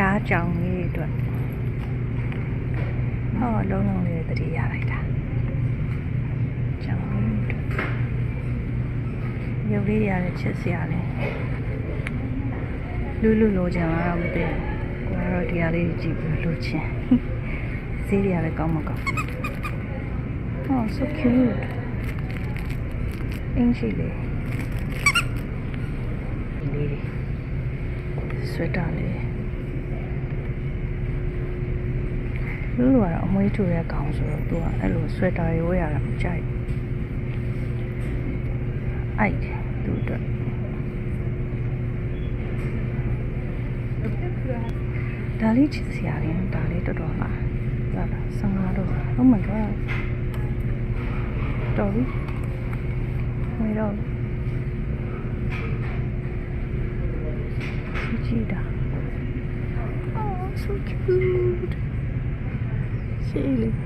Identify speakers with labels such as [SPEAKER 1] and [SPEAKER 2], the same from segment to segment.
[SPEAKER 1] ဒါကြောင်လေးတွေအတွက်ဟောလုံးလုံးလေးတတိရလိုက်တာကြောင်လေးတွေအတွက်ရုပ်လေးရတဲ့ချစ်စရာလေးလူလူလိုချင်လာတော့မသိဘူးကိုကတော့ဒီဟာလေးကြည့်ပြီးလိုချင်ဈေးတွေကလည်းကောင်းမကောင်း Oh so cute အင်းရှိလေးလေးတွေဆွတာလေး လူလူကတော့အမွေးထူတဲ့ကောင်ဆိုတော့သူကအဲ့လိုဆွတာတွေဝယ်ရတာမကြိုက်အိုက်တယ်သူအတွက်ဒါလေးချစ်စရာလေးဒါလေးတော်တော်လားလာလာ15တော့ Oh my god တော်ပြီဝေတော့ကြည့်တာ Oh so cute ရှေးလေး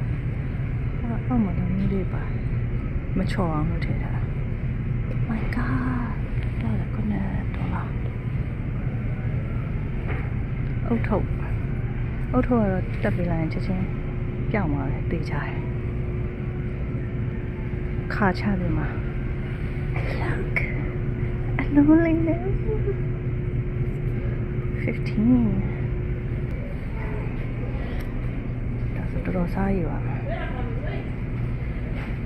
[SPEAKER 1] အော်မတော်မျိုးလေးပါမချော်အောင်လုပ်ထည့်ထားတာ My god တော့လည်းခုနတော့လားအုတ်ထုတ်အုတ်ထုတ်ကတော့တက်ပေးလိုက်ရင်ချက်ချင်းပြောင်းသွားတယ်တေးချတယ်ခါချတယ်မှာ Look အလုံးလေးနဲ့15ဒါဆို တော်တော်စားရပါမယ်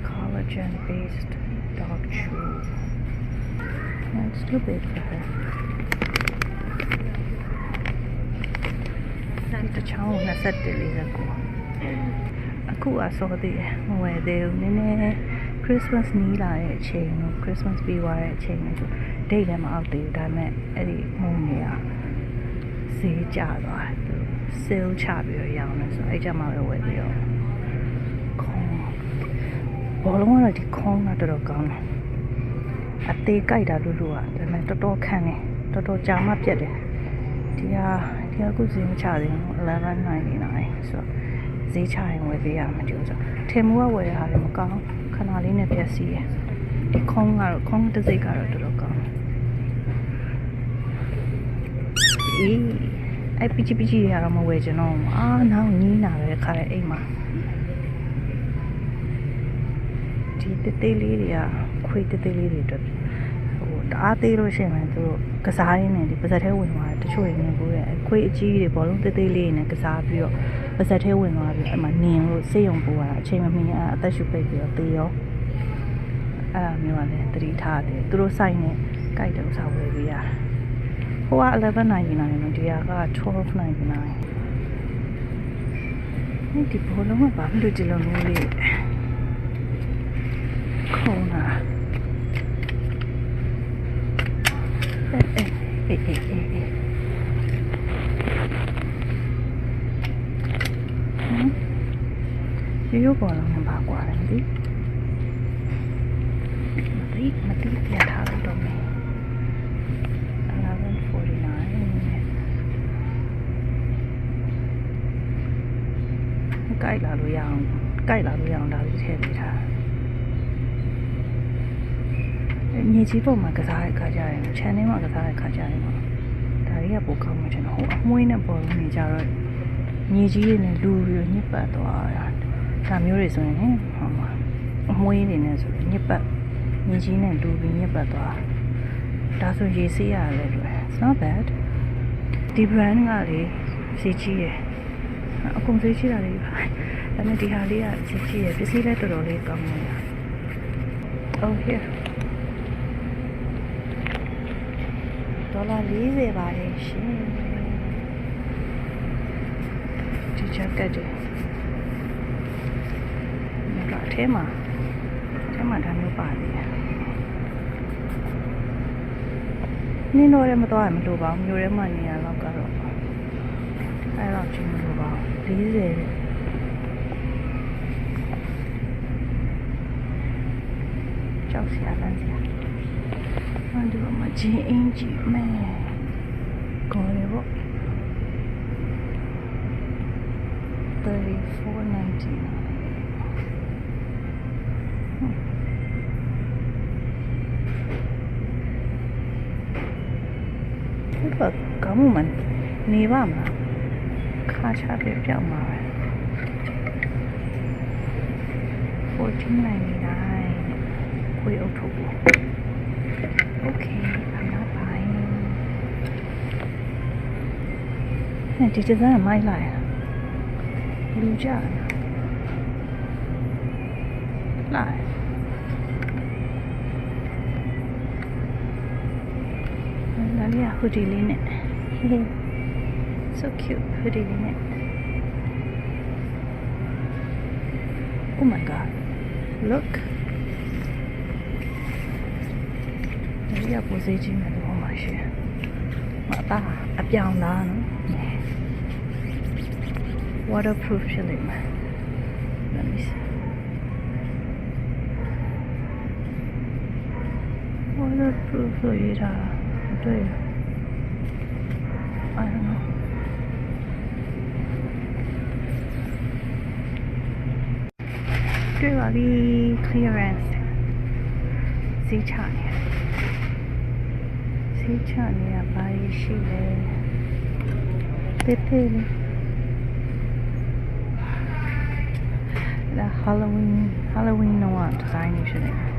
[SPEAKER 1] collagen based dog chew yeah, it's too big for her ဒီတစ်ချောင်း21လေးစကူအခုအစောသေးတယ်မဝယ်သေးဘူးနည်းနည်း Christmas နီးလာတဲ့အချိန်ကို Christmas ပြီးသွားတဲ့အချိန်ကိုဆိုဒိတ်လည်းမအောက်သေးဘူးဒါပေမဲ့အဲ့ဒီမုံတွေကဈေးကျသွားတယ်သူ sale ချပြီးတော့ရောင်းနေဆိုအဲ့ကြမှာပဲဝယ်ပြီးတော့ခေါင်းဘောလုံးကတော့ဒီခေါင်းကတော်တော်ကောင်းတယ်အသေးကြိုက်တာလူလူကဒါပေမဲ့တော်တော်ခံတယ်တော်တော်ကြာမှပြက်တယ်ဒီဟာဒီဟာအခုဈေးမချသေးဘူး11.99ဆိုတော့ဈေးချရင်ဝယ်ပေးရမှာကြိုးစားထင်မှုကဝယ်ရတယ်မကောင်းခဏလေးနဲ့ပြက်စီးရယ်ဒီခေါင်းကတော့ခေါင်းတစ်စိတ်ကတော့တော်တော်ကောင်းတယ်အေး အဲ့ပီချီပီချီတွေကတော့မဝယ်ချင်တော့ဘူးအာနောက်ညီးနာပဲခါတဲ့အိမ်မှာဒီတေးသေးလေးတွေကခွေးတေးသေးလေးတွေအတွက်ဟိုတအားသေးလို့ရှိရင်လည်းသူတို့ကစားရင်းနဲ့ဒီပါဇက်ထဲဝင်သွားတယ်တချို့တွေနေဘူးတဲ့ခွေးအကြီးတွေဘောလုံးတေးသေးလေးတွေနဲ့ကစားပြီးတော့ပါဇက်ထဲဝင်သွားပြီးအဲ့မှာနင်လို့စေးရုံပိုးရတာအချိန်မမီအဲ့အသက်ရှူပိတ်ပြီးတော့သေရောအဲ့ဒါမျိုးကလည်းတတိထားတယ်သူတို့စိုက်နေကြိုက်တဲ့ဥစ္စာဝယ်ပေးရတယ် ဟိုက11.99နဲ့ဒီက12.99นี่ဒီဘောလုံးကဘာလို့ဒီလိုမျိုးလေးခုံးတာအေးအေးအေးအေးအေးဟမ်ရိုးရိုးဘောလုံးနဲ့ပါကွာတယ်မသိမသိမသိပြထားလိုက်တော့မယ် ကြိုက်လာလို့ရအောင်ကြိုက်လာလို့ရအောင်ဒါလေးထည့်ပေးထားမြေကြီးပုံမှာကစားတဲ့ခါကြရင် channel မှာကစားတဲ့ခါကြရင်ပေါ့ဒါတွေကပိုကောင်းမှကျွန်တော်ဟိုအမွှေးနဲ့ပေါ်လို့နေကြတော့မြေကြီးတွေနဲ့လူပြီးညစ်ပတ်သွားတာဒါမျိုးတွေဆိုရင်ဟင်ဟောမှာအမွှေးတွေနဲ့ဆိုရင်ညစ်ပတ်မြေကြီးနဲ့လူပြီးညစ်ပတ်သွားဒါဆိုရေဆေးရတယ်လို့ it's not bad ဒီ brand ကလေစီကြီးရယ် အကုန်စေးရှိတာလေးပါဒါပေမဲ့ဒီဟာလေးကစီကြီးရယ်ပစ္စည်းလည်းတော်တော်လေးကောင်းနေတာ Oh here ဒေါ်လာ40ပါတယ်ရှင်ဒီချက်ကတ်တယ်ဒါအထဲမှာအထဲမှာဒါမျိုးပါနေတယ်နင်းတော့လည်းမသွားရမလို့ပါဘူးမျိုးထဲမှာနေရတော့ကတော့ အဲ့တော့ချင်းမလို့ပါဘူး40ကြောက်စရာလမ်းစရာ။အဲ့ဒီမှာဂျင်းအင်ဂျီမဲ။ကောလေပေါ့34.99။ဟွန်း။ဒီကကောင်းမှန် နေပါမလားခါချပြပြောက်မှာပဲ14.99ခွေအုပ်ထုပ် Okay I'm not buying ဟဲ့ဒီဒီဇိုင်းမိုက်လိုက်လူကြတယ်လိုက်လာလေးကဟူဒီလေးနဲ့ so cute ဟူဒီလေးနဲ့ oh my god look ဒီကပိုစေးချင်းနဲ့တော့မှရှိမတာအပြောင်သားနော် waterproof ဖြစ်လိမ့်မယ် let me see waterproof လို့ရေးထား တာမတွေ့ဘူး I don't know တွေ့ပါပြီ clearance ဈေးချနေရဈေးချနေရဘာကြီးရှိလဲပေပေလေးလာ Halloween Halloween တော့ဒီဇိုင်းနေဖြစ်နေတယ်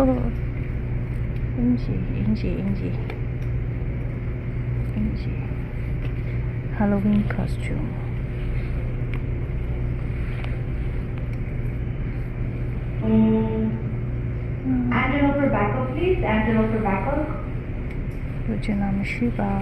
[SPEAKER 1] Oh, Angie, Angie, Angie, Angie. Halloween costume.
[SPEAKER 2] Angelo for backup, please. Angelo for backup.
[SPEAKER 1] လူချင်တာမရှိပါ